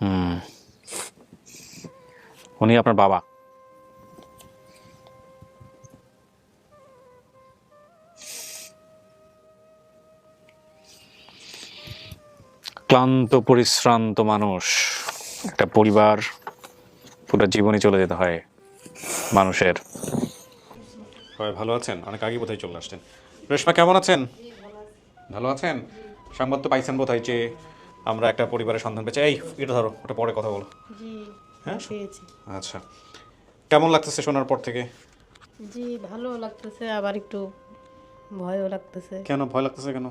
হুম। উনি আপনার বাবা। ক্লান্ত পরিশ্রান্ত মানুষ। একটা পরিবার পুরো জীবনই চলে যেতে হয় মানুষের। সবাই ভালো আছেন? অনেক আগে বোধহয় চলে আসছেন। রেশমা কেমন আছেন? ভালো আছেন? সংবাদ তো পাইছেন বোধহয় যে আমরা একটা পরিবারের সন্ধান পেয়েছি। এই এটা ধরো ওটা পরে কথা বলো। হ্যাঁ? আচ্ছা। কেমন লাগতেছে শোনার পর থেকে? জি ভালো লাগতেছে আবার একটু ভয়ও লাগতেছে। কেন ভয় লাগতেছে কেন?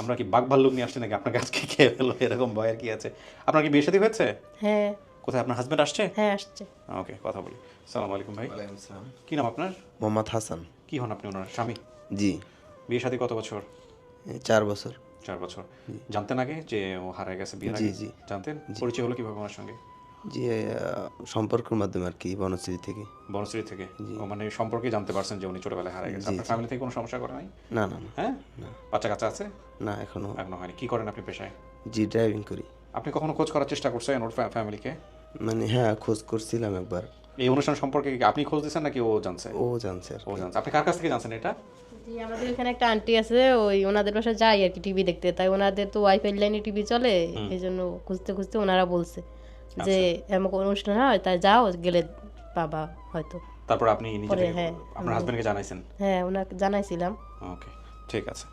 আমরা কি বাঘ ভাল্লুক নিয়ে আসছি নাকি? আপনার আজকে খেয়ে ফেলো এরকম ভয়ের কি আছে। আপনার কি বিয়ে শাদী হয়েছে? হ্যাঁ। কোথায় আপনার হাজবেন্ড আসছে? হ্যাঁ আসছে। ওকে কথা বলি। সালাম আলাইকুম ভাই। আসসালাম। কি নাম আপনার? মোহাম্মদ হাসান। কি হন আপনি ওনার? স্বামী? জি। বিয়ে শাদী কত বছর? চার বছর। চার বছর। জানতেন আগে যে ও হারা গেছে বিয়ে জি, আগে। জানতেন? পরিচয় হলো কীভাবে ওনার সঙ্গে? জি সম্পর্কের মাধ্যমে আর কি বনশ্রী থেকে। বনশ্রী থেকে? মানে সম্পর্কে জানতে পারছেন যে উনি ছোটবেলায় হারা গেছে। আপনার ফ্যামিলি থেকে কোনো সমস্যা করে নাই? না না না। হ্যাঁ? বাচ্চা কাচ্চা আছে? না এখনও। এখনও হয়নি। কি করেন আপনি পেশায়? জি ড্রাইভিং করি। আপনি কখনো খোঁজ করার চেষ্টা করছেন ওর ফ্যামিলিকে মানে হ্যাঁ খোঁজ করছিলাম একবার। এই অনুষ্ঠান সম্পর্কে আপনি খোঁজ দিচ্ছেন নাকি ও জানছে? ও জানছে ও জানছে। আপনি কার কাছ থেকে জানছেন এটা? জি আমাদের এখানে একটা আন্টি আছে ওই ওনাদের বাসায় যাই আর কি টিভি দেখতে। তাই ওনাদের তো ওয়াইফাই লাইনে টিভি চলে এই জন্য খুঁজতে খুঁজতে ওনারা বলছে যে এমন কোনো অনুষ্ঠান হয় তাই যাও গেলে বাবা হয়তো। তারপর আপনি নিজে হ্যাঁ, আপনার হাজবেন্ডকে জানাইছেন? হ্যাঁ ওনাকে জানাইছিলাম। ওকে ঠিক আছে।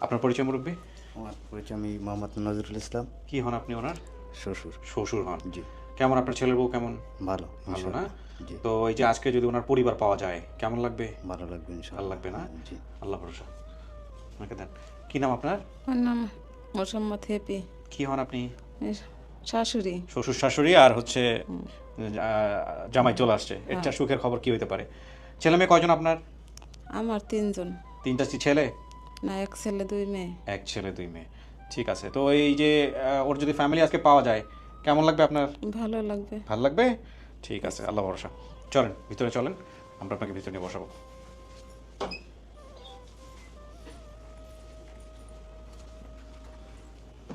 আপনার পরিচয় মুরব্বী? আমার পরিচয় আমি মোহাম্মদ নজরুল ইসলাম। কি হন আপনি ওনার? শ্বশুর। শ্বশুর হন। জি। কেমন আপনার ছেলের বউ কেমন? ভালো ভালো না? তো এই যে আজকে যদি ওনার পরিবার পাওয়া যায় কেমন লাগবে? ভালো লাগবে ভালো ইনশাআল্লাহ লাগবে না? আল্লাহ ভরসা। আমাকে দেন। কি নাম আপনার? আমার নাম মোসাম্মদ হেপি। কি হন আপনি? শাশুড়ি। শ্বশুর শাশুড়ি আর হচ্ছে জামাই চলে আসছে। এটা সুখের খবর কি হইতে পারে? ছেলে মেয়ে কয়জন আপনার? আমার তিনজন। তিনটা কি ছেলে? না এক ছেলে দুই মেয়ে। এক ছেলে দুই মেয়ে। ঠিক আছে। তো এই যে ওর যদি ফ্যামিলি আজকে পাওয়া যায় কেমন লাগবে আপনার? ভালো লাগবে। ভালো লাগবে? ঠিক আছে আল্লাহ ভরসা। চলেন ভিতরে চলেন আমরা আপনাকে ভিতরে নিয়ে বসাবো।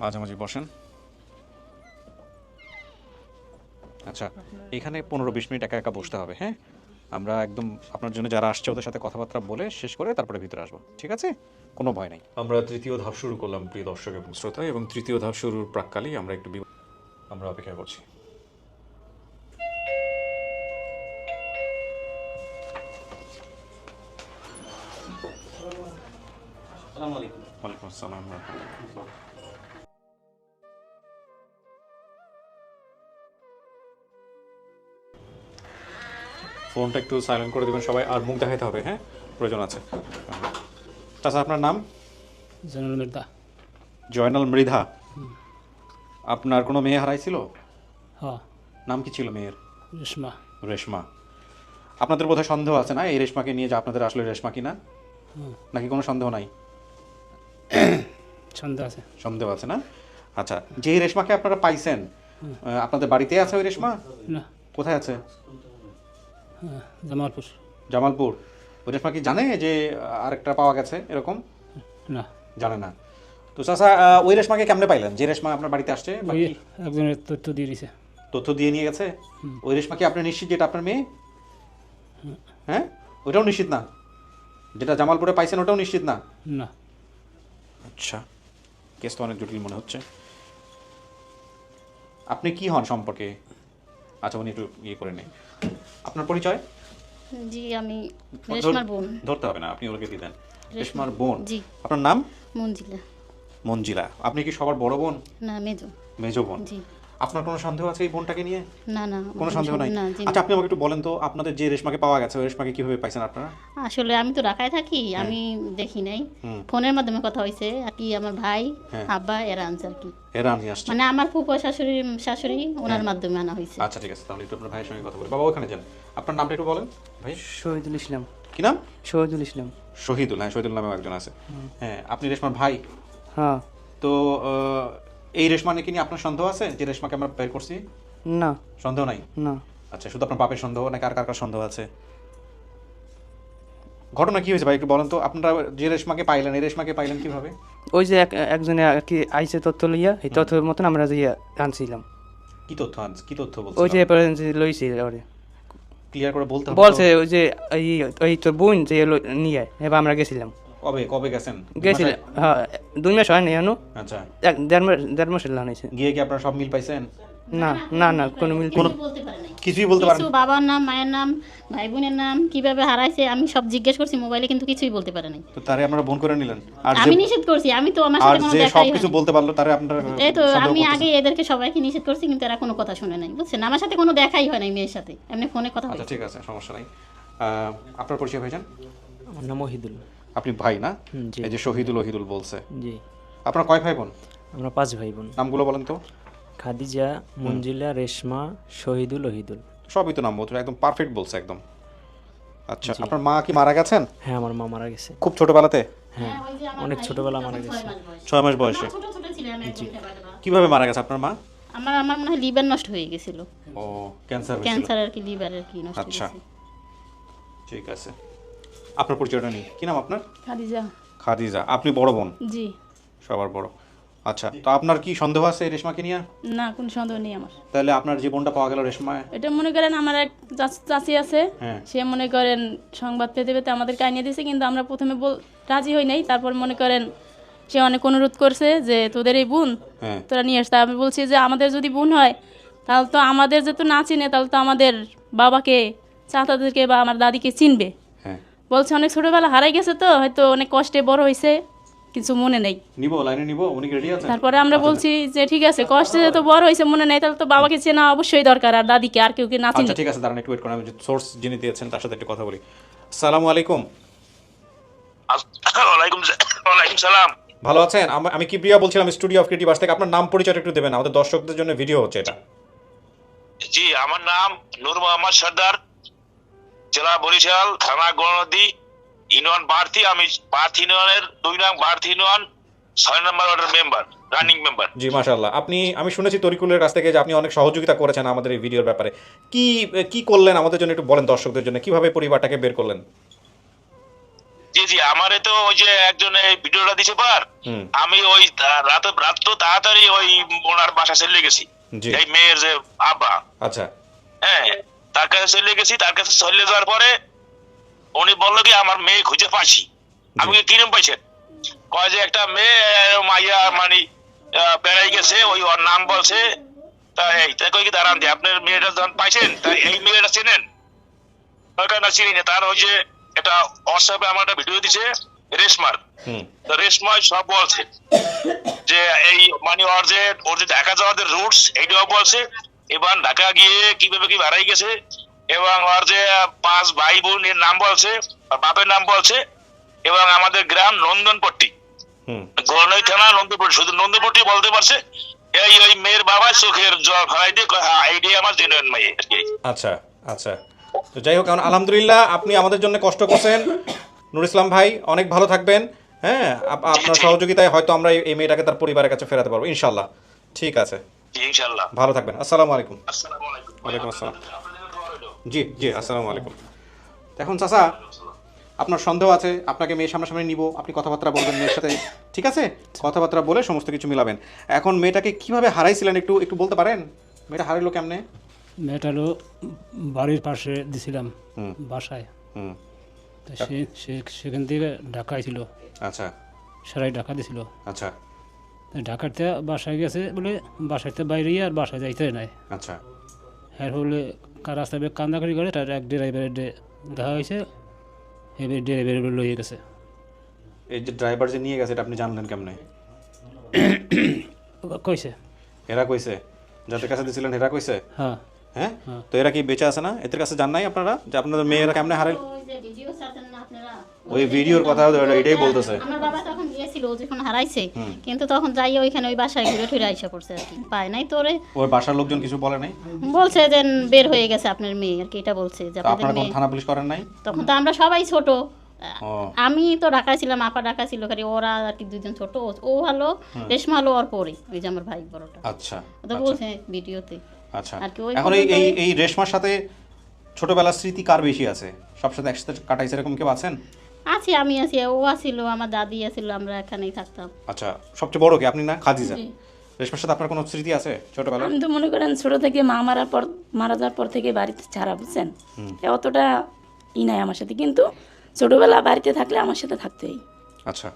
মাঝামাঝি বসেন। আচ্ছা এখানে পনেরো বিশ মিনিট একা একা বসতে হবে হ্যাঁ? আমরা একদম আপনার জন্য যারা আসছে ওদের সাথে কথাবার্তা বলে শেষ করে তারপরে ভিতরে আসব ঠিক আছে? কোনো ভয় নাই। আমরা তৃতীয় ধাপ শুরু করলাম প্রিয় দর্শক এবং শ্রোতা এবং তৃতীয় ধাপ শুরুর প্রাককালেই আমরা একটু আমরা অপেক্ষা করছি। ওয়ালাইকুম আসসালাম রাহমাতুল্লাহ। ফোনটা একটু সাইলেন্ট করে দেবেন সবাই আর মুখ দেখাইতে হবে হ্যাঁ? প্রয়োজন আছে। তাছাড়া আপনার নাম? জয়নুল মির্দা জয়নাল মৃধা। আপনার কোনো মেয়ে হারাইছিল? হ্যাঁ। নাম কি ছিল মেয়ের? রেশমা। রেশমা। আপনাদের বোধহয় সন্দেহ আছে না? এই রেশমাকে নিয়ে যে আপনাদের আসলে রেশমা কিনা? নাকি কোনো সন্দেহ নাই? সন্দেহ আছে। সন্দেহ আছে না? আচ্ছা যে রেশমাকে আপনারা পাইছেন আপনাদের বাড়িতে আছে ওই রেশমা? না। কোথায় আছে? হ্যাঁ জামালপুর। জামালপুর। ওই রেশমা কি জানে যে আরেকটা পাওয়া গেছে এরকম? না। জানে না। তো চাচা ওই রেশমাকে কেমনে পাইলেন? যে রেশমা আপনার বাড়িতে আসছে একজনের তথ্য দিয়ে দিছে। তথ্য দিয়ে নিয়ে গেছে? ওই রেশমা কি আপনি নিশ্চিত যেটা আপনার মেয়ে? হ্যাঁ? ওইটাও নিশ্চিত না? যেটা জামালপুরে পাইছেন ওটাও নিশ্চিত না? না। আচ্ছা কেস তো অনেক জটিল মনে হচ্ছে। আপনি কি হন সম্পর্কে? আচ্ছা উনি একটু ইয়ে করে নেই আপনার পরিচয়? জি আমি রেশমার বোন। ধরতে হবে না আপনি ওকে দিয়ে দেন। রেশমার বোন। জি। আপনার নাম? মঞ্জিলা। মঞ্জিলা। আপনি কি সবার বড় বোন? না মেজো। মেজো বোন। জি। আপনার কোনো সন্দেহ আছে এই বোনটাকে নিয়ে? না না কোনো সন্দেহ নাই? না জি না। আচ্ছা আপনি আমাকে একটু বলেন তো আপনাদের যে রেশমাকে পাওয়া গেছে ওই রেশমাকে কীভাবে পাইছেন আপনারা? আসলে আমি তো ঢাকায় থাকি আমি দেখি নাই। ফোনের মাধ্যমে কথা হয়েছে আর কি আমার ভাই হ্যাঁ। আব্বা এরা আনছে আর কি এরা আমি আসছি। মানে আমার ফুপো শাশুড়ি শাশুড়ি ওনার মাধ্যমে আনা হয়েছে। আচ্ছা ঠিক আছে তাহলে একটু আপনার ভাইয়ের সঙ্গে কথা বলি। বাবা ওখানে যান। আপনার নামটা একটু বলেন ভাই। শহীদুল ইসলাম। কি নাম? শহীদুল ইসলাম। শহীদুল হ্যাঁ শহীদুল নামেও একজন আছে। হ্যাঁ আপনি রেশমার ভাই? হ্যাঁ। তো আহ, এই রেশমা নিয়ে কি নিয়ে আপনার সন্দেহ আছে? যে রেশমাকে আমরা বের করছি? না। সন্দেহ নাই? না। আচ্ছা শুধু আপনার বাপের সন্দেহ নাকি আর কার কার সন্দেহ আছে? ঘটনা কি হয়েছে ভাই একটু বলেন তো আপনারা যে রেশমাকে পাইলেন এই রেশমাকে পাইলেন কীভাবে? ওই যে এক একজনে আর কি আইসে তথ্য লইয়া এই তথ্যের মতন আমরা যে আনছিলাম। কি তথ্য আনছে? কি তথ্য বলছে ওই যে লইছি ওরে। ক্লিয়ার করে বলতে বলছে ওই যে এই তোর বোন যে নিয়ে এবার আমরা গেছিলাম। কবে কবে গেছেন? গেছিলাম হ্যাঁ দুই মাস হয়নি এখনও আচ্ছা। এক দেড় মাস দেড় মাসের লান হয়েছে। গিয়ে কি আপনারা সব মিল পাইছেন? না না না কোনো মিল কিছু বলতে পারে নাই কিছুই বলতে কিছু বাবার নাম মায়ের নাম ভাই বোনের নাম কীভাবে হারাইছে আমি সব জিজ্ঞেস করছি মোবাইলে কিন্তু কিছুই বলতে পারে নাই। তো তারে আপনারা করে নিলেন। আর আমি নিষেধ করছি আমি তো আমার সাথে কোনো যে দেখাই। বলতে পারল তারে আপনারা এই তো আমি আগে এদেরকে সবাইকে নিষেধ করছি কিন্তু এরা কোনো কথা শুনে নাই বুঝছেন? আমার সাথে কোনো দেখাই হয় নাই মেয়ের সাথে এমনি ফোনে কথা আচ্ছা ঠিক আছে সমস্যা নাই। আপনার পরিচয় ভাইজান? আমার নাম ওহিদুল আপনি ভাই না? হুম, জি। এই যে শহীদুল ওহিদুল বলছে। জি। আপনার কয় ভাই বোন আমরা পাঁচ ভাই বোন নামগুলো বলেন তো। খাদিজা মঞ্জিলা রেশমা শহীদুল ওহিদুল। সবই তো নাম বলছে একদম পারফেক্ট বলছে একদম। আচ্ছা আপনার মা কি মারা গেছেন? হ্যাঁ আমার মা মারা গেছে। খুব ছোটবেলাতে? হ্যাঁ ওই যে আমার অনেক ছোটবেলা মারা গেছে। ছয় মাস বয়সে। আমরা ছোট ছোট ছিলাম একদম কীভাবে মারা গেছে আপনার মা? আমার আমার মনে হয় লিভার নষ্ট হয়ে গেছিল। ও ক্যান্সার হয়েছিল। ক্যান্সার আর কি লিভার আর কি নষ্ট আচ্ছা। ঠিক আছে। আপনার পরিচয়টা নেই কি নাম আপনার? খাদিজা। খাদিজা। আপনি বড় বোন? জি। সবার বড়। আচ্ছা তো আপনার কি সন্দেহ আছে রেশমাকে নিয়ে? না কোনো সন্দেহ নেই আমার। তাহলে আপনার জীবনটা বোনটা পাওয়া গেল রেশমায় এটা মনে করেন আমার এক চাচ- আছে। হ্যাঁ। সে মনে করেন সংবাদ পেতে পেতে আমাদের কাহিনী দিয়েছে কিন্তু আমরা প্রথমে বল রাজি হই নাই। তারপর মনে করেন সে অনেক অনুরোধ করছে যে তোদের এই বোন হ্যাঁ। তোরা নিয়ে আসতে আমি বলছি যে আমাদের যদি বোন হয় তাহলে তো আমাদের যেহেতু না চিনে তাহলে তো আমাদের বাবাকে চাচাদেরকে বা আমার দাদিকে চিনবে। বলছে অনেক ছোটোবেলা হারাই গেছে তো হয়তো অনেক কষ্টে বড় হয়েছে কিছু মনে নেই। নিব লাইনে নিব উনি রেডি আছেন? তারপরে আমরা বলছি যে ঠিক আছে কষ্টে যেহেতু বড় হয়েছে মনে নেই তাহলে তো বাবাকে চেনা অবশ্যই দরকার আর দাদিকে আর কেউ কে না আচ্ছা ঠিক আছে দাঁড়ান একটু ওয়েট করুন আমি সোর্স যিনি দিয়েছেন তার সাথে একটু কথা বলি। আসসালামু আলাইকুম। ওয়ালাইকুম ওয়ালাইকুম সালাম। ভালো আছেন? আম- আমি কিপ্রিয়া বলছিলাম স্টুডিও অফ ক্রিয়েটিভ থেকে? আপনার নাম পরিচয় একটু দেবেন আমাদের দর্শকদের জন্য ভিডিও হচ্ছে এটা। জি আমার নাম নূর মোহাম্মদ সর্দার। জেলা বরিশাল থানা গণনদী ইউনিয়ন বার্থি আমি বার্থ ইউনিয়নের দুই নং বার্থ ইউনিয়ন ছয় নম্বর ওয়ার্ডের মেম্বার রানিং মেম্বার। জি মাশাল্লাহ আপনি আমি শুনেছি তরিকুলের কাছ থেকে যে আপনি অনেক সহযোগিতা করেছেন আমাদের এই ভিডিওর ব্যাপারে। কি কি করলেন আমাদের জন্য একটু বলেন দর্শকদের জন্য? কীভাবে পরিবারটাকে বের করলেন? জি জি আমারে তো ওই যে একজন এই ভিডিওটা দিছে পার। আমি ওই রাতে রাত তো তাড়াতাড়ি ওই ওনার বাসা চলে গেছি। এই মেয়ের যে আব্বা। আচ্ছা। হ্যাঁ। তার কাছে চলে গেছি তার কাছে চলে যাওয়ার পরে উনি বলল কি আমার মেয়ে খুঁজে পাইছি আমি কিরম পাইছেন? কয় যে একটা মেয়ে মাইয়া মানে বেড়াই গেছে ওই ওর নাম বলছে। তা এই তাই কই কি দাঁড়ান দিয়ে আপনার মেয়েটা যখন পাইছেন তা এই মেয়েটা চেনেন? না চিনি না। তার ওই যে একটা হোয়াটসঅ্যাপে আমার একটা ভিডিও দিছে রেশমার। রেশমায় সব বলছে যে এই মানে ওর যে ওর যে ঢাকা যাওয়ার যে রুটস এইটাও বলছে। এবার ঢাকা গিয়ে কীভাবে কি হারাই গেছে এবং ওর যে পাঁচ ভাই বোনের নাম বলছে বাপের নাম বলছে এবং আমাদের গ্রাম নন্দনপট্টি। হুম। থানা নন্দনপট্টি শুধু নন্দনপট্টি বলতে পারছে এই ওই মেয়ের বাবা চোখের জল ফেলাই দিয়ে কয়, হ্যাঁ আমার জেনুইন মেয়ে আচ্ছা আচ্ছা। তো যাই হোক আলহামদুলিল্লাহ আপনি আমাদের জন্য কষ্ট করছেন। নুর ইসলাম ভাই অনেক ভালো থাকবেন হ্যাঁ? আপনার সহযোগিতায় হয়তো আমরা এই- এই মেয়েটাকে তার পরিবারের কাছে ফেরাতে পারব ইনশাল্লাহ ঠিক আছে। জি ইনশাল্লাহ ভালো থাকবেন। আসসালামু আলাইকুম। আসসালামু আলাইকুম। ওয়ালাইকুম আসসালাম। জি জি আসসালামু আলাইকুম। এখন চাচা আপনার সন্দেহ আছে আপনাকে মেয়ের সামনাসামনি নিব আপনি কথাবার্তা বলবেন মেয়ের সাথে ঠিক আছে? কথাবার্তা বলে সমস্ত কিছু মিলাবেন। এখন মেয়েটাকে কীভাবে হারাইছিলেন একটু একটু বলতে পারেন? মেয়েটা হারাইলো কেমনে? মেয়েটা হলো বাড়ির পাশে দিছিলাম হুম। বাসায়। সেখান থেকে ঢাকায় ছিল। আচ্ছা। সারাই ঢাকা দিছিল। আচ্ছা। ঢাকাতে বাসায় গেছে বলে বাসাতে বাইরে আর বাসায় যাইতে নাই। আচ্ছা। এর হলে কার রাস্তায় কান্দাকারি করে তার এক ড্রাইভারের দেখা হয়েছে। এবার ড্রাইভার লইয়ে গেছে। এই যে ড্রাইভার যে নিয়ে গেছে এটা আপনি জানলেন কেমনে? কইছে। এরা কইছে? যাদের কাছে দিছিলেন এরা কইছে? হ্যাঁ। হ্যাঁ? তো এরা কি বেঁচে আছে না? এদের কাছে জান নাই আপনারা? যে আপনাদের মেয়েরা কেমনে হারাই ওই যে ভিডিও ছাড়ছেন না আপনারা? ওই ভিডিওর কথা এটাই বলতেছে। আমার বাবা তখন গিয়েছিল যখন হারাইছে। কিন্তু তখন যাই ওইখানে ওই বাসায় ঘুরে ফিরে আইসা পড়ছে আর কি। পায় নাই তোরে ওর। বাসার লোকজন কিছু বলে নাই? বলছে যে বের হয়ে গেছে আপনার মেয়ে আর কি এটা বলছে যে আপনাদের মেয়ে। থানা পুলিশ করেন নাই? তখন তো আমরা সবাই ছোট। আমি তো ঢাকায় ছিলাম আপা ঢাকা ছিল খালি ওরা আর কি দুজন ছোট। ও- ও ভালো রেশমা হলো ওর পরে ওই যে আমার ভাই বড়টা। আচ্ছা তো বলছে ভিডিওতে। আচ্ছা। এখন এই এই রেশমার সাথে ছোটবেলার স্মৃতি কার বেশি আছে? সব সাথে একসাথে কাটাইছে এরকম কেউ আছেন? আছি আমি আছি ও আছিল আমার দাদি আছিল আমরা এখানেই থাকতাম। আচ্ছা সবচেয়ে বড় কি? আপনি না? খাদিজা? রেশমার সাথে আপনার কোনো স্মৃতি আছে ছোটবেলার? আমি তো মনে করেন ছোট থেকে মা মারার পর মারা যাওয়ার পর থেকে বাড়িতে ছাড়া বুঝছেন? অতটা ই নাই আমার সাথে কিন্তু ছোটবেলা বাড়িতে থাকলে আমার সাথে থাকতেই। আচ্ছা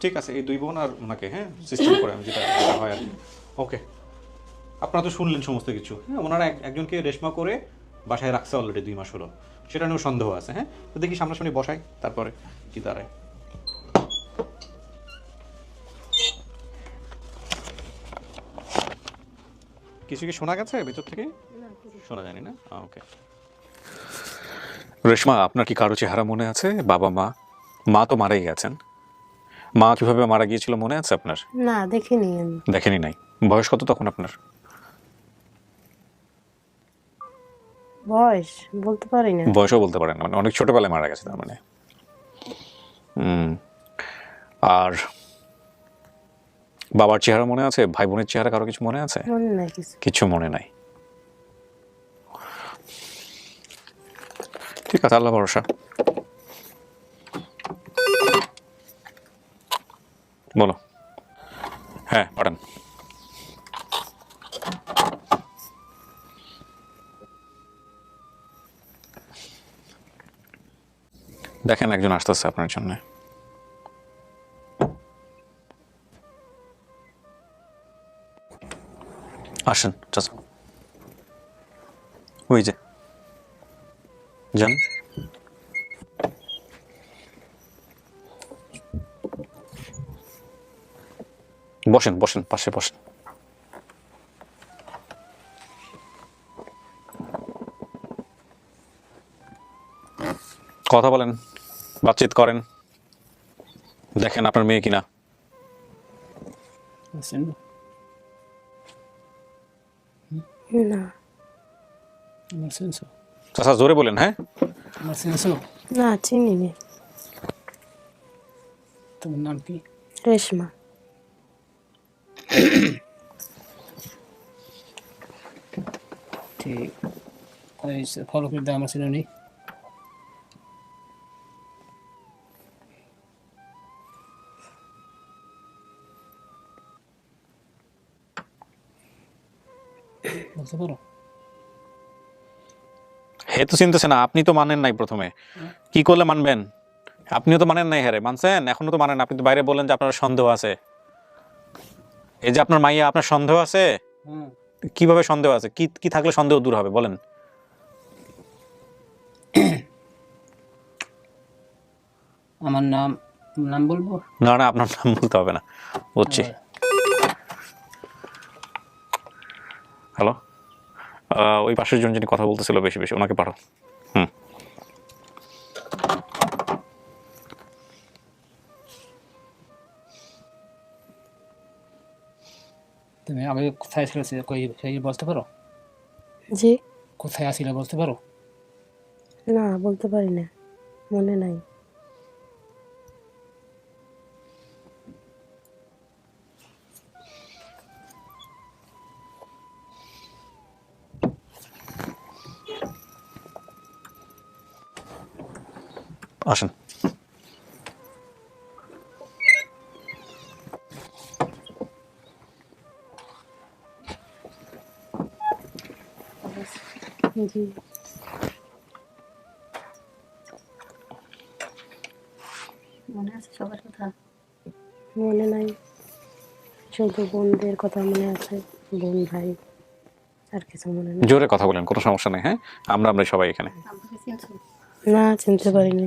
ঠিক আছে এই দুই বোন আর ওনাকে হ্যাঁ? সিস্টেম করে আমি যেটা যেটা হয় আর কি। ওকে আপনারা তো শুনলেন সমস্ত কিছু। হ্যাঁ ওনারা একজনকে রেশমা করে বাসায় রাখছে অলরেডি দুই মাস হলো। সেটা নিয়েও সন্দেহ আছে হ্যাঁ? তো দেখি সামনাসামনি বসাই তারপরে কি দাঁড়ায় কিছু কি শোনা গেছে ভিতর থেকে? শোনা জানি না? ওকে রেশমা আপনার কি কারও চেহারা মনে আছে? বাবা মা? মা তো মারাই গেছেন। মা কীভাবে মারা গিয়েছিল মনে আছে আপনার? না দেখিনি দেখেনি নাই। বয়স কত তখন আপনার? বয়স? বলতে পারি না বয়সও বলতে পারেন না মানে অনেক ছোটবেলায় মারা গেছে তার মানে। হুম আর বাবার চেহারা মনে আছে? ভাই বোনের চেহারা কারও কিছু মনে আছে? মনে নাই কিছু। কিছু মনে নাই। ঠিক আছে আল্লাহ ভরসা। বলো। হ্যাঁ পাঠান। দেখেন একজন আসতেছে আপনার জন্য আসেন ওই যে। যান। বসেন বসেন, পাশে বসেন। কথা বলেন। বাতচিত করেন। দেখেন আপনার মেয়ে কিনা। আমার চাচা জোরে বলেন হ্যাঁ? আমার না চিনি নি। তোমার নাম কি? রেশমা। ঠিক। ফলকের দাম আছে না নেই? বলতে পারো হে তো চিনতেছে না আপনি তো মানেন নাই প্রথমে। কি করলে মানবেন? আপনিও তো মানেন নাই হ্যাঁ মানছেন? এখনও তো মানেন আপনি তো বাইরে বললেন যে আপনার সন্দেহ আছে। এই যে আপনার মাইয়া আপনার সন্দেহ আছে? কীভাবে সন্দেহ আছে? কি কি থাকলে সন্দেহ দূর হবে বলেন। আমার নাম নাম বলব? না না আপনার নাম বলতে হবে না। বুঝছি হ্যালো? ওই পাশের জন যিনি কথা বলতেছিল বেশি বেশি ওনাকে পাঠাও। হুম। তুমি আগে কোথায় ছিল সেই বলতে পারো? জি। কোথায় আসিলে বলতে পারো? না বলতে পারি না। মনে নাই। আসেন। জি। মনে আছে সবার কথা? মনে নাই। শুধু বোনদের কথা মনে আছে বোন ভাই আর কিছু মনে নেই। জোরে কথা বলেন কোনো সমস্যা নেই হ্যাঁ? আমরা আমরা সবাই এখানে। না চিনতে পারিনি?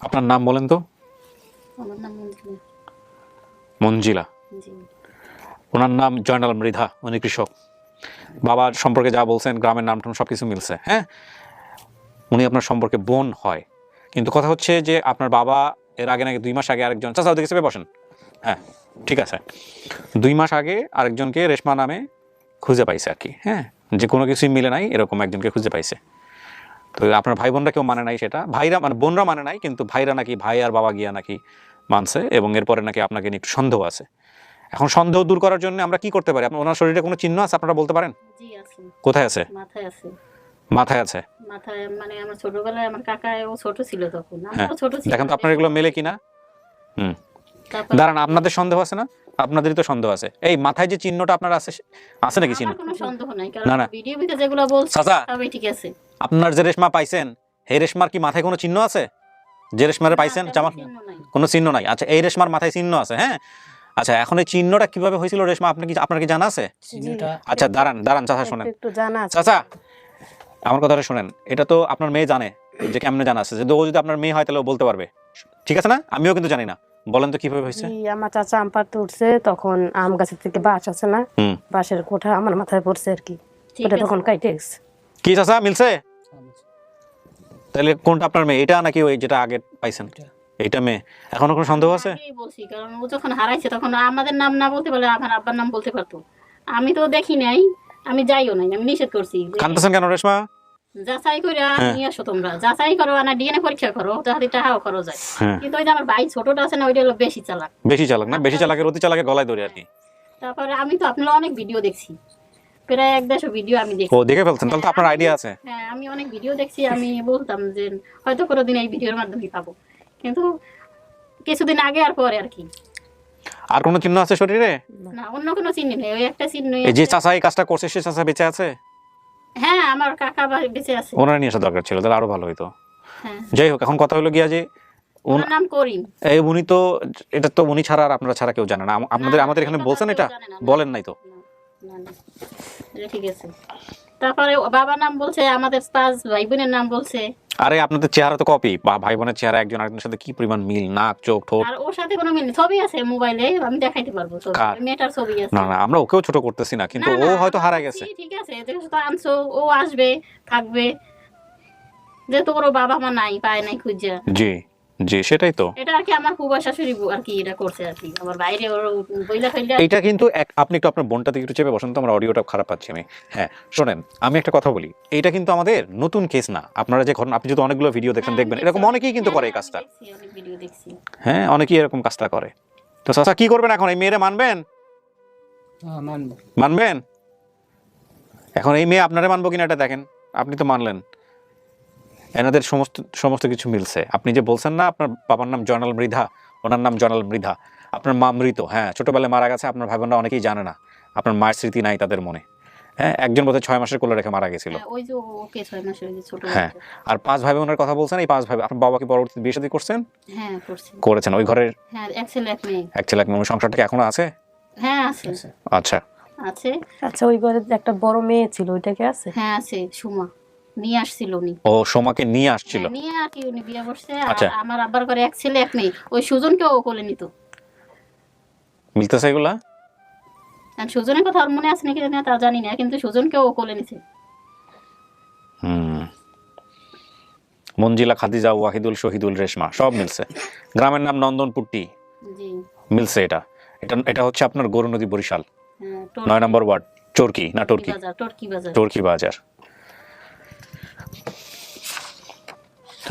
আপনার নাম বলেন তো? আমার নাম মঞ্জিলা। ওনার নাম জয়নাল মৃধা উনি কৃষক। বাবার সম্পর্কে যা বলছেন গ্রামের নাম টাম সব কিছু মিলছে হ্যাঁ? উনি আপনার সম্পর্কে বোন হয়। কিন্তু কথা হচ্ছে যে আপনার বাবা এর আগে নাকি দুই মাস আগে আরেকজন চাচা ওদিকে চেপে বসেন। হ্যাঁ ঠিক আছে। দুই মাস আগে আরেকজনকে রেশমা নামে খুঁজে পাইছে আর কি হ্যাঁ? যে কোনো কিছুই মিলে নাই এরকম একজনকে খুঁজে পাইছে। তো আপনার ভাই বোনরা কেউ মানে নাই সেটা। ভাইরা মানে বোনরা মানে নাই কিন্তু ভাইরা নাকি ভাই আর বাবা গিয়া নাকি মানছে এবং এরপরে নাকি আপনাকে নিয়ে একটু সন্দেহ আছে। এখন সন্দেহ দূর করার জন্য আমরা কি করতে পারি? আপনার ওনার শরীরে কোনো চিহ্ন আছে আপনারা বলতে পারেন? কোথায় আছে? মাথায় আছে। মাথায় আছে? মাথায় মানে আমার ছোটবেলায় আমার কাকা ও ছোট ছিল তখন। হ্যাঁ ছোট ছিল দেখেন তো আপনার এগুলো মেলে কিনা? হুম। দাঁড়ান আপনাদের সন্দেহ আছে না? আপনাদেরই তো সন্দেহ আছে। এই মাথায় যে চিহ্নটা আপনার আছে আছে নাকি চিহ্ন? কোনো সন্দেহ নাই না, কারণ না। ভিডিও ভিতরে যেগুলো বলছে চাচা সবই ঠিক আছে। আপনার যে রেশমা পাইছেন এই রেশমার কি মাথায় কোনো চিহ্ন আছে? যে রেশমারে পাইছেন না, জামা তেমন চিহ্ন নাই। কোনো চিহ্ন নাই। আচ্ছা এই রেশমার মাথায় চিহ্ন আছে হ্যাঁ? আচ্ছা এখন এই চিহ্নটা কীভাবে হয়েছিল রেশমা আপনি কি আপনার কি জানা আছে? চিহ্নটা আচ্ছা দাঁড়ান দাঁড়ান চাচা শোনেন। একটু জানা আছে। চাচা আমার কথাটা শোনেন। এটা তো আপনার মেয়ে জানে যে কেমনে জানা আছে। যদি ও যদি আপনার মেয়ে হয় তাহলে ও বলতে পারবে। ঠিক আছে না? আমিও কিন্তু জানি না। বলেন তো কীভাবে হয়েছে? আমার চাচা আম পাড়তে উঠছে তখন আম গাছের থেকে বাঁশ আছে না হুম। বাঁশের কোঠা আমার মাথায় পড়ছে আর কি। ওটা তখন কাইটে গেছে কি চাচা মিলছে? তাহলে কোনটা আপনার মেয়ে? এটা নাকি ওই যেটা আগে পাইছেন? এইটা মেয়ে। এখনও কোনো সন্দেহ আছে? বলছি কারণ ও যখন হারাইছে তখন আমাদের নাম না বলতে পারলে আমার আব্বার নাম বলতে পারতো। আমি তো দেখি নাই আমি যাইও নাই আমি নিষেধ করছি কান্দতেছেন কেন রেশমা? যাচাই করে হ্যাঁ। নিয়ে আসো তোমরা। যাচাই করো আনা ডিএনএ পরীক্ষা করো যাহাতে টাকাও করো যায় কিন্তু ওই যে আমার ভাই ছোটটা আছে না ওইটা হলো বেশি চালাক। বেশি চালাক না? বেশি চালাকের অতি চালাকের গলায় ধরে আর কি। তারপরে আমি তো আপনার অনেক ভিডিও দেখছি। প্রায় এক দেড়শো ভিডিও আমি দেখছি। ও দেখে ফেলছেন? তাহলে তো আপনার আইডিয়া আছে। হ্যাঁ আমি অনেক ভিডিও দেখছি। আমি বলতাম যে হয়তো কোনোদিন এই ভিডিওর মাধ্যমে পাবো। কিন্তু কিছুদিন আগে আর পরে আর কি। আর কোনো চিহ্ন আছে শরীরে? না অন্য কোনো চিহ্ন নেই। ওই একটা চিহ্ন এই যে চাচা এই কাজটা করছে সে চাচা বেঁচে আছে? হ্যাঁ আমার কাকা বেঁচে আছে। ওনারা নিয়ে আসা দরকার ছিল তাহলে আরও ভালো হইতো। হ্যাঁ। যাই হোক এখন কথা হলো গিয়া যে ওনার নাম করিম। এই উনি তো এটা তো উনি ছাড়া আর আপনারা ছাড়া কেউ জানে না। আপনাদের আমাদের এখানে বলছেন এটা। বলেন নাই তো। ঠিক আছে। তারপরে বাবার নাম বলছে আমাদের পাঁচ ভাই বোনের নাম বলছে। আরে আপনাদের চেহারা তো কপি বা ভাই বোনের চেহারা একজন আরেকজনের সাথে কি পরিমাণ মিল? নাক চোখ ঠোঁট? আর ওর সাথে কোনো মিল। ছবি আছে মোবাইলে আমি দেখাইতে পারব ছবি মেটার ছবি আছে। না না আমরা ওকেও ছোট করতেছি না কিন্তু ও হয়তো হারা গেছে। ঠিক আছে দেখো তো আনছো ও আসবে থাকবে যে তোর বাবা মা নাই পায় নাই খুঁজে। জি। জি সেটাই তো। এটা আর কি আমার খুব শাশুড়ি আর কি এটা করছে আর কি। আমার বাইরে ওর বইলা ফেললে এইটা কিন্তু এক- আপনি একটু আপনার বোনটা থেকে একটু চেপে বসেন তো আমার অডিওটা খারাপ পাচ্ছি আমি। হ্যাঁ শোনেন আমি একটা কথা বলি। এইটা কিন্তু আমাদের নতুন কেস না। আপনারা যে ঘটনা আপনি যদি অনেকগুলো ভিডিও দেখেন হ্যাঁ, দেখবেন। এরকম অনেকেই কিন্তু করে এই হ্যাঁ, কাজটা। হ্যাঁ অনেকেই এরকম কাজটা করে। তো চাচা কি করবেন এখন? এই মেয়েরে মানবেন? হ্যাঁ, মানবেন? এখন এই মেয়ে আপনারা মানবো কিনা এটা দেখেন। আপনি তো মানলেন। এনাদের সমস্ত সমস্ত কিছু মিলছে। আপনি যে বলছেন না আপনার বাবার নাম জয়নাল মৃধা ওনার নাম জয়নাল মৃধা আপনার মা মৃত হ্যাঁ ছোটবেলায় মারা গেছে আপনার ভাই বোনরা অনেকেই জানে না আপনার মায়ের স্মৃতি নাই তাদের মনে। হ্যাঁ একজন বোধহয় ছয় মাসের কোলে রেখে মারা গেছিল। হ্যাঁ, হ্যাঁ। আর পাঁচ ভাই বোনের কথা বলছেন এই পাঁচ ভাই আপনার বাবাকে পরবর্তীতে বিয়ে শাদী করছেন? হ্যাঁ করেছেন ওই ঘরের? হ্যাঁ এক ছেলে এক মেয়ে। এক ছেলে এক মেয়ে সংসারটা কি এখনও আছে? হ্যাঁ আছে। আচ্ছা। আছে। আচ্ছা ওই ঘরে একটা বড় মেয়ে ছিল ওইটা কি আছে? হ্যাঁ আছে সুমা। নিয়ে আসছিল উনি। ও সোমাকে নিয়ে আসছিল? হ্যাঁ, নিয়ে আর কি উনি বিয়ে করছে। আচ্ছা। আমার আব্বার ঘরে এক ছেলে এক মেয়ে। ওই সুজনকেও ও কোলে নিত। মিলতেছে এগুলা? আর সুজনের কথা মনে আছে নাকি না তা জানি না কিন্তু সুজনকেও ও কোলে নিছে। হুম। মঞ্জিলা খাদিজা ওয়াহিদুল শহীদুল রেশমা সব মিলছে। গ্রামের নাম নন্দনপুট্টি। জি। মিলছে এটা। এটা এটা হচ্ছে আপনার গরু নদী বরিশাল। হ্যাঁ নয় নম্বর ওয়ার্ড। চরকি না টর্কি বাজার টর্কি বাজার। টর্কি বাজার।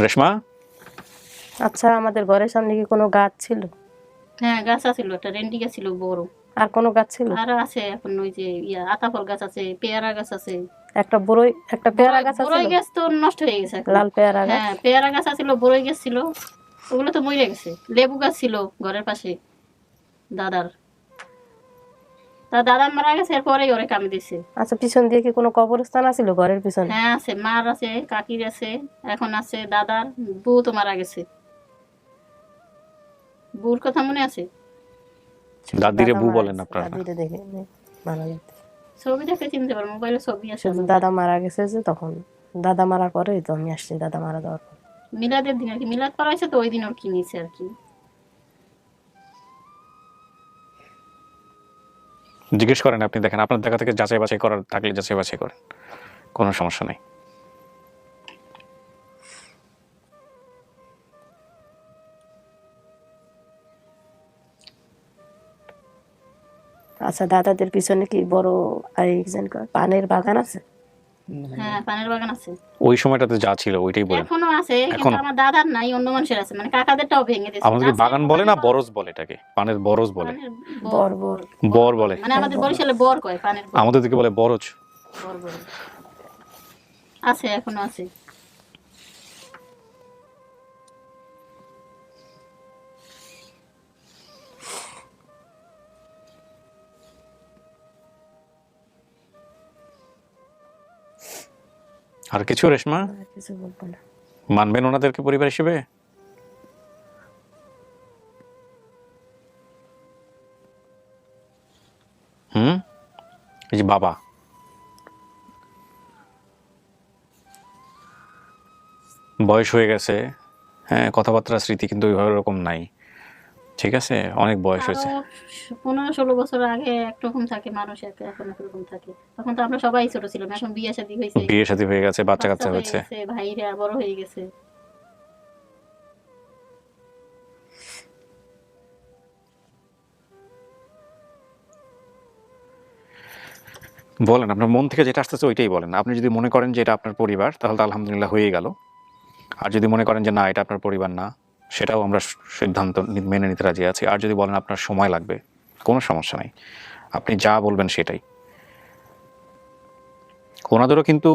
রেশমা? আচ্ছা আমাদের ঘরের সামনে কি কোনো গাছ ছিল? হ্যাঁ গাছ আছিল একটা রেন্ডি গাছ ছিল বড়। আর কোনো গাছ ছিল? আর আছে এখন ওই যে ইয়া আতাফল গাছ আছে পেয়ারা গাছ আছে। একটা বড়ই একটা পেয়ারা গাছ বড়ই আছে গাছ তো নষ্ট হয়ে গেছে লাল পেয়ারা গাছ? হ্যাঁ পেয়ারা গাছ আছিল বড়ই গাছ ছিল। ওগুলো তো মরে গেছে। লেবু গাছ ছিল ঘরের পাশে দাদার। তা দাদা মারা গেছে এরপরেই ওরে কামে দিছে। আচ্ছা পিছন দিয়ে কি কোনো কবরস্থান আছিল ঘরের পিছনে? হ্যাঁ আছে মার আছে কাকির আছে এখন আছে দাদার বউ তো মারা গেছে। বউর কথা মনে আছে? দাদিরে দাদা বু মারা বলেন আপনারা। দাদিরে দেখে মারা গেছে ছবি দেখে চিনতে পারো মোবাইলে ছবি আছে শুধু দাদা মারা গেছে যে তখন দাদা মারা পরেই তো আমি আসছি দাদা মারা যাওয়ার পর। মিলাদের দিন আর কি মিলাদ করা হয়েছে তো ওই দিন ওর কিনেছে আর কি। জিজ্ঞেস করেন আপনি, দেখেন আপনার দেখা থেকে যাচাই বাছাই করার থাকলে যাচাই বাছাই করেন। কোনো সমস্যা নেই। আচ্ছা দাদাদের পিছনে কি বড় আরেকজন পানের বাগান আছে? হ্যাঁ পানের বাগান আছে। ওই সময়টাতে যা ছিল ওইটাই বলেন এখনও আছে কিন্তু আমার দাদার নাই অন্য মানুষের আছে। মানে কাকাদেরটাও ভেঙে দিয়েছে। আমাদের বাগান বলে না বরজ বলে এটাকে? পানের বরজ বলে। বর বর। বর। বলে। মানে আমাদের বরিশালে বর কয় পানের বর? আমাদের দিকে বলে বরজ। বর। আছে এখনও আছে। আর কিছু রেশমা? আর কিছু বলব না। মানবেন ওনাদেরকে পরিবার হিসেবে? হুম? এই যে বাবা। বয়স হয়ে গেছে হ্যাঁ কথাবার্তা স্মৃতি কিন্তু ওইভাবে ওরকম নাই। ঠিক আছে? অনেক বয়স হয়েছে। পনেরো ষোলো বছর আগে একরকম থাকে মানুষ এখন একরকম থাকে। তখন তো আমরা সবাই ছোট ছিলাম এখন বিয়ে শাদী হয়েছে। বিয়ে শাদী হয়ে গেছে বাচ্চা কাচ্চা হয়েছে। ভাইরা বড় হয়ে গেছে। বলেন আপনার মন থেকে যেটা আসতেছে ওইটাই বলেন। আপনি যদি মনে করেন যে এটা আপনার পরিবার তাহলে তো আলহামদুলিল্লাহ হয়ে গেল। আর যদি মনে করেন যে না এটা আপনার পরিবার না সেটাও আমরা সিদ্ধান্ত মেনে নিতে রাজি আছি। আর যদি বলেন আপনার সময় লাগবে, কোনো সমস্যা নাই। আপনি যা বলবেন সেটাই। ওনাদেরও কিন্তু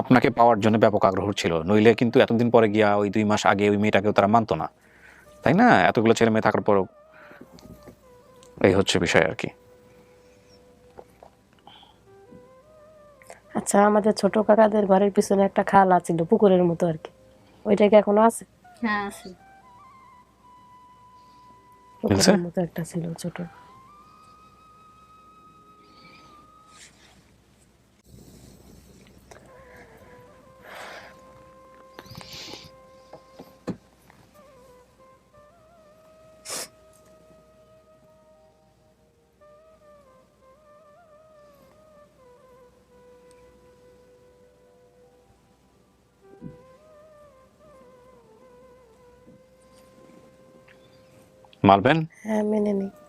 আপনাকে পাওয়ার জন্য ব্যাপক আগ্রহ ছিল। নইলে কিন্তু এতদিন পরে গিয়া ওই দুই মাস আগে ওই মেয়েটাকেও তারা মানতো না। তাই না? এতগুলো ছেলে মেয়ে থাকার পরও এই হচ্ছে বিষয় আর কি। আচ্ছা আমাদের ছোট কাকাদের ঘরের পিছনে একটা খাল ছিল পুকুরের মতো আর কি। ওইটা কি এখনও আছে? হ্যাঁ আছে। মতো একটা ছিল ছোট। মারবেন? হ্যাঁ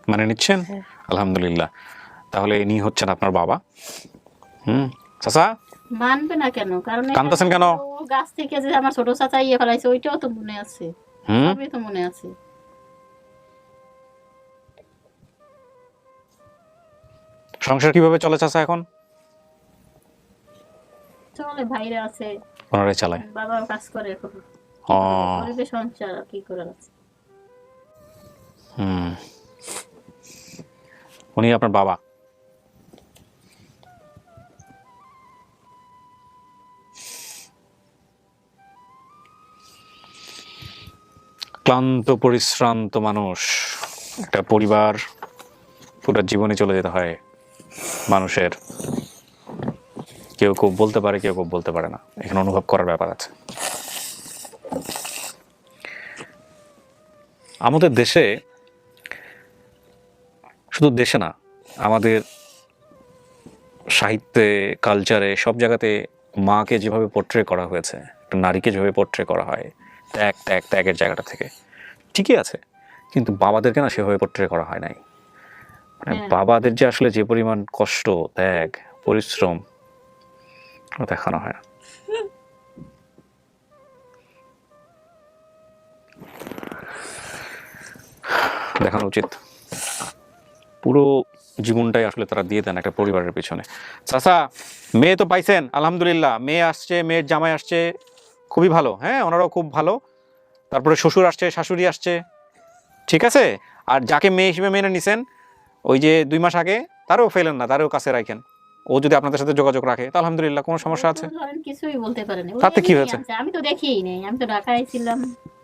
মানে নিচ্ছেন? হ্যাঁ। আলহামদুলিল্লাহ। তাহলে ইনি হচ্ছেন আপনার বাবা। হুম চাচা? মানবে না কেন? কারণ কেন? গাছ থেকে যে আমার ছোট চাচা ইয়ে ফেলাইছে ওইটাও তো মনে আছে। হুম? সবই তো মনে আছে। সংসার কীভাবে চলে চাচা এখন? চলে ভাইরা আছে। ওনারাই চালায়। বাবাও কাজ করে এখন। ও। সংসার কি করে আছে। হুম। উনি আপনার বাবা। ক্লান্ত, পরিশ্রান্ত মানুষ। একটা পরিবার, পুরো জীবনে চলে যেতে হয় মানুষের। কেউ কেউ বলতে পারে, কেউ কেউ বলতে পারে না। এখানে অনুভব করার ব্যাপার আছে। আমাদের দেশে শুধু দেশে না আমাদের সাহিত্যে কালচারে সব জায়গাতে মাকে যেভাবে পোট্রে করা হয়েছে একটা নারীকে যেভাবে পোট্রে করা হয় ত্যাগ ত্যাগ ত্যাগের জায়গাটা থেকে ঠিকই আছে কিন্তু বাবাদেরকে না সেভাবে পোট্রে করা হয় নাই। মানে হ্যাঁ। বাবাদের যে আসলে যে পরিমাণ কষ্ট ত্যাগ পরিশ্রম দেখানো হয় দেখানো উচিত। পুরো জীবনটাই আসলে তারা দিয়ে দেন একটা পরিবারের পিছনে। চাচা মেয়ে তো পাইছেন আলহামদুলিল্লাহ। মেয়ে আসছে মেয়ের জামাই আসছে খুবই ভালো। হ্যাঁ ওনারাও খুব ভালো। তারপরে শ্বশুর আসছে শাশুড়ি আসছে। ঠিক আছে? আর যাকে মেয়ে হিসেবে মেনে নিছেন ওই যে দুই মাস আগে তারও ফেলেন না তারও কাছে রাখেন। ও যদি আপনাদের সাথে যোগাযোগ রাখে তো আলহামদুলিল্লাহ কোনো সমস্যা আছে? কিছুই বলতে পারেনি। তাতে কি হয়েছে? আমি তো দেখিই নাই আমি তো ঢাকায় ছিলাম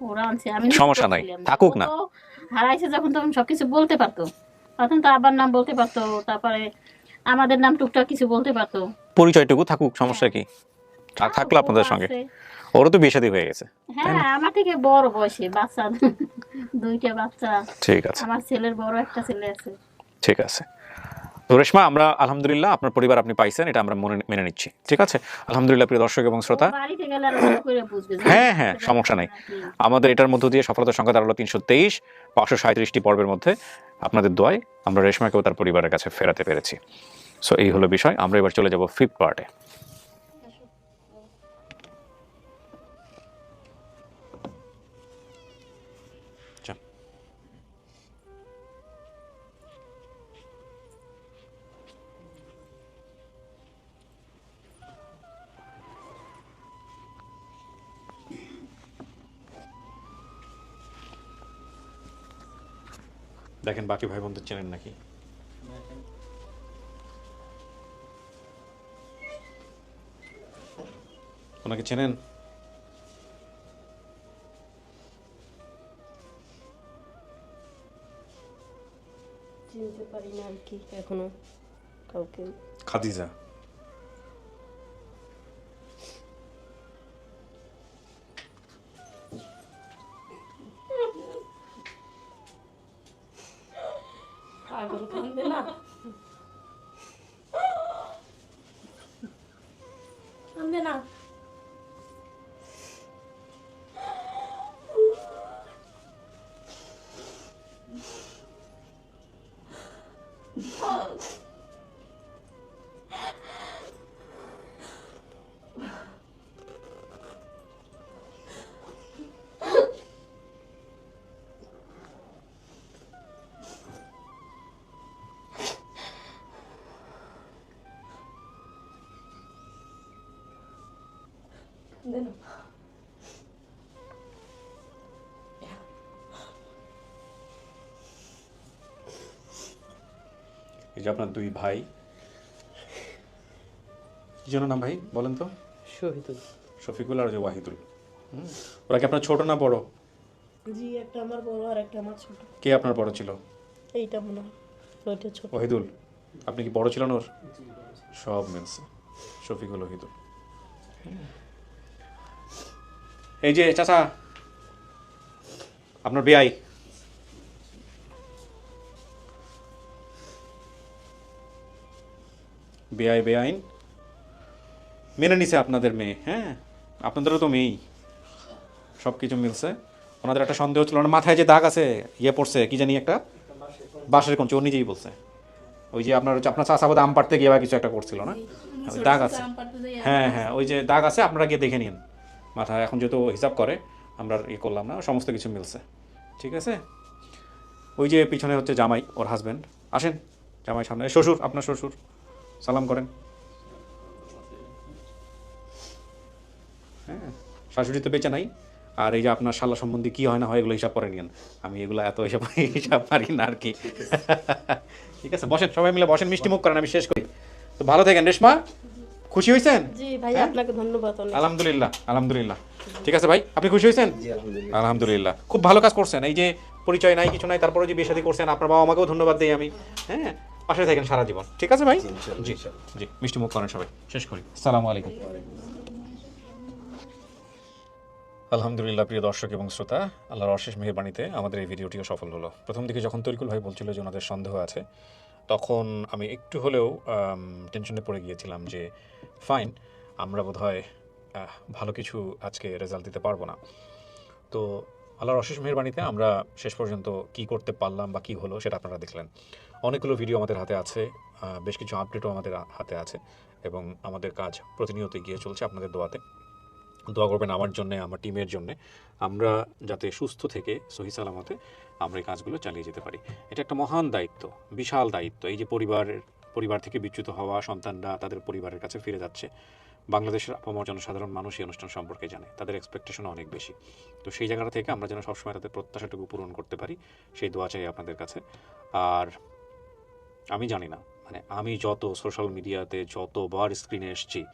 ওরা আনছে আমি সমস্যা নাই, থাকুক না। হারাইছে যখন তখন সবকিছু বলতে পারতো। তখন তো আবার নাম বলতে পারতো তারপরে আমাদের নাম টুকটাক কিছু বলতে পারতো। পরিচয়টুকু থাকুক সমস্যা কি? আর থাকল আপনাদের সঙ্গে। ওরও তো বিয়ে শাদী হয়ে গেছে হ্যাঁ আমার থেকে বড় বয়সে বাচ্চা দুইটা বাচ্চা। ঠিক আছে। আমার ছেলের বড় একটা ছেলে আছে। ঠিক আছে। তো রেশমা আমরা আলহামদুলিল্লাহ আপনার পরিবার আপনি পাইছেন এটা আমরা মনে মেনে নিচ্ছি। ঠিক আছে? আলহামদুলিল্লাহ প্রিয় দর্শক এবং শ্রোতা। হ্যাঁ হ্যাঁ সমস্যা নাই। আমাদের এটার মধ্য দিয়ে সফলতার সংখ্যা দাঁড়াল তিনশো তেইশ পাঁচশো সাঁত্রিশটি পর্বের মধ্যে। আপনাদের দোয়ায় আমরা রেশমাকেও তার পরিবারের কাছে ফেরাতে পেরেছি। সো এই হলো বিষয়। আমরা এবার চলে যাব ফ্লিপকার্টে পার্টে দেখেন বাকি ভাই বোনদের চেনেন নাকি? ওনাকে চেনেন? চিনতে পারি না আর কি এখনও কাউকে। খাদিজা। কান্দে না এই যে আপনার দুই ভাই। কি জন্য নাম ভাই বলেন তো? শহীদুল শফিকুল আর যে ওয়াহিদুল। হুম। ওরা কি আপনার ছোট না বড়? জি একটা আমার বড় আর একটা আমার ছোট। কে আপনার বড় ছিল? এইটা মনে হয় ওইটা ছোট। ওয়াহিদুল। আপনি কি বড় ছিলেন ওর? সব মিলছে। শফিকুল ওহিদুল এই যে চাচা। আপনার বেআই। বেআই বেআইন। মেনে নিছে আপনাদের মেয়ে হ্যাঁ? আপনাদেরও তো মেয়েই। সব কিছু মিলছে। ওনাদের একটা সন্দেহ ছিল ওনার মাথায় যে দাগ আছে ইয়ে পড়ছে কি জানি একটা? বাঁশের কঞ্চি ও নিজেই বলছে। ওই যে আপনার আপনার চাষাবাদ আম পাড়তে গিয়ে বা কিছু একটা করছিল না? দাগ আছে। হ্যাঁ হ্যাঁ ওই যে দাগ আছে আপনারা গিয়ে দেখে নিন। মাথায় এখন যেহেতু হিসাব করে, আমরা ইয়ে করলাম না, সমস্ত কিছু মিলছে। ঠিক আছে? ওই যে পিছনে হচ্ছে জামাই, ওর হাজব্যান্ড আসেন, জামাই সামনে। শ্বশুর, আপনার শ্বশুর। সালাম করেন। হ্যাঁ শাশুড়ি তো বেঁচে নাই। আর এই যে আপনার শালা সম্বন্ধে কি হয় না হয় এগুলো হিসাব করে নিন আমি এগুলো এত হিসাব হিসাব পারি না আর কি। ঠিক আছে? বসেন, সবাই মিলে বসেন, মিষ্টি মুখ করেন, আমি শেষ করি। তো ভালো থাকেন, রেশমা। খুশি হয়েছেন? জি ভাই আপনাকে ধন্যবাদ আলহামদুলিল্লাহ আলহামদুলিল্লাহ। ঠিক আছে ভাই আপনি খুশি হয়েছেন? আলহামদুলিল্লাহ। খুব ভালো কাজ করছেন এই যে পরিচয় নাই কিছু নাই তারপরে যে বিয়ে শাদী করছেন আপনার বাবা আমাকেও ধন্যবাদ দিই আমি। হ্যাঁ পাশে থাকেন সারা জীবন। ঠিক আছে ভাই? জি জি মিষ্টি মুখ করেন সবাই শেষ করি। সালামু আলাইকুম। আলহামদুলিল্লাহ প্রিয় দর্শক এবং শ্রোতা আল্লাহর অশেষ মেহরবানিতে আমাদের এই ভিডিওটিও সফল হলো। প্রথম দিকে যখন তরিকুল ভাই বলছিল যে ওনাদের সন্দেহ আছে তখন আমি একটু হলেও টেনশনে পড়ে গিয়েছিলাম যে ফাইন আমরা বোধহয় ভালো কিছু আজকে রেজাল্ট দিতে পারব না। তো আল্লাহর অশেষ মেহরবানিতে আমরা শেষ পর্যন্ত কি করতে পারলাম বা কি হলো সেটা আপনারা দেখলেন। অনেকগুলো ভিডিও আমাদের হাতে আছে বেশ কিছু আপডেটও আমাদের হাতে আছে এবং আমাদের কাজ প্রতিনিয়ত এগিয়ে চলছে আপনাদের দোয়াতে। দোয়া করবেন আমার জন্য, আমার টিমের জন্য। আমরা যাতে সুস্থ থেকে সহি সালামতে আমরা এই কাজগুলো চালিয়ে যেতে পারি। এটা একটা মহান দায়িত্ব, বিশাল দায়িত্ব। এই যে পরিবারের পরিবার থেকে বিচ্যুত হওয়া সন্তানরা তাদের পরিবারের কাছে ফিরে যাচ্ছে। বাংলাদেশের আপামর জনসাধারণ মানুষ এই অনুষ্ঠান সম্পর্কে জানে। তাদের এক্সপেকটেশন অনেক বেশি। তো সেই জায়গাটা থেকে আমরা যেন সবসময় তাদের প্রত্যাশাটুকু পূরণ করতে পারি, সেই দোয়া চাই আপনাদের কাছে। আর আমি জানি না মানে আমি যত সোশ্যাল মিডিয়াতে যতবার স্ক্রিনে এসেছি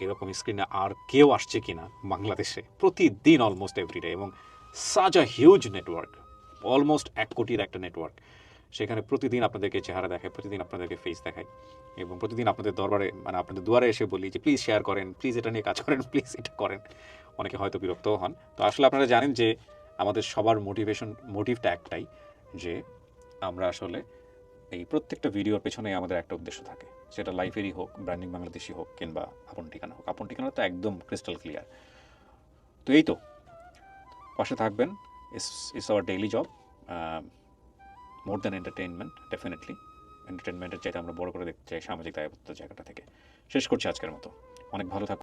এরকম স্ক্রিনে আর কেউ আসছে কিনা বাংলাদেশে? প্রতিদিন অলমোস্ট এভরিডে এবং সাজ আ হিউজ নেটওয়ার্ক অলমোস্ট এক কোটির একটা নেটওয়ার্ক সেখানে প্রতিদিন আপনাদেরকে চেহারা দেখায়, প্রতিদিন আপনাদেরকে ফেস দেখায় এবং প্রতিদিন আপনাদের দরবারে মানে আপনাদের দুয়ারে এসে বলি যে প্লিজ শেয়ার করেন প্লিজ এটা নিয়ে কাজ করেন প্লিজ এটা করেন। অনেকে হয়তো বিরক্তও হন। তো আসলে আপনারা জানেন যে, আমাদের সবার মোটিভেশন মোটিভটা একটাই যে, আমরা আসলে এই প্রত্যেকটা ভিডিওর পেছনে আমাদের একটা উদ্দেশ্য থাকে। সেটা লাইফেরই হোক ব্র্যান্ডিং বাংলাদেশি হোক কিংবা আপন ঠিকানা হোক। আপন ঠিকানা তো একদম ক্রিস্টাল ক্লিয়ার তো এই তো, পাশে থাকবেন is is our daily job more than entertainment definitely এন্টারটেনমেন্টের চাইতে আমরা বড় করে দেখতে চাই সামাজিক দায়বদ্ধ জায়গাটা থেকে। শেষ করছি আজকের মতো। অনেক ভালো থাকুন।